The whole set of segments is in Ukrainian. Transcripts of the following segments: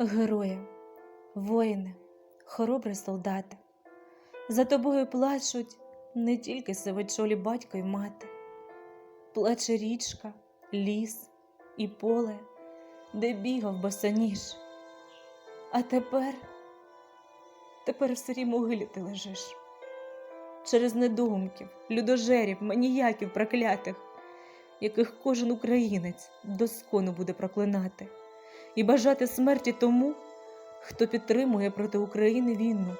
Герої, воїни, хоробрі солдати, за тобою плачуть не тільки сивочолі батько й мати, плаче річка, ліс і поле, де бігав босоніж. А тепер, тепер в сирій могилі ти лежиш. Через недоумків, людожерів, маніяків проклятих, яких кожен українець доскону буде проклинати і бажати смерті тому, хто підтримує проти України війну.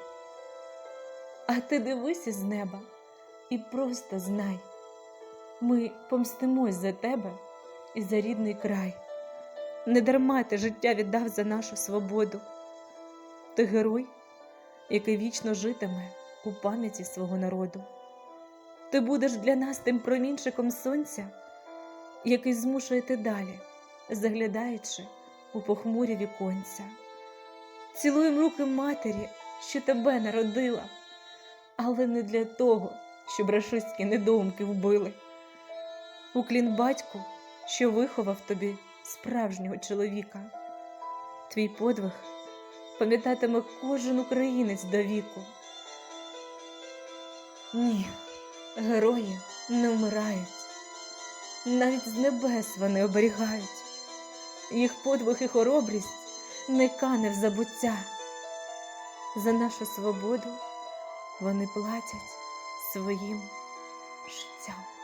А ти дивися з неба і просто знай, ми помстимось за тебе і за рідний край. Не дарма ти життя віддав за нашу свободу. Ти герой, який вічно житиме у пам'яті свого народу. Ти будеш для нас тим промінчиком сонця, який змушує ти далі, заглядаючи у похмурі віконця. Цілуєм руки матері, що тебе народила, але не для того, щоб рашистські недоумки вбили. Уклін батьку, що виховав тобі справжнього чоловіка. Твій подвиг пам'ятатиме кожен українець до віку. Ні, герої не вмирають, навіть з небес вони оберігають їх подвиг і хоробрість не кане в забуття. За нашу свободу вони платять своїм життям.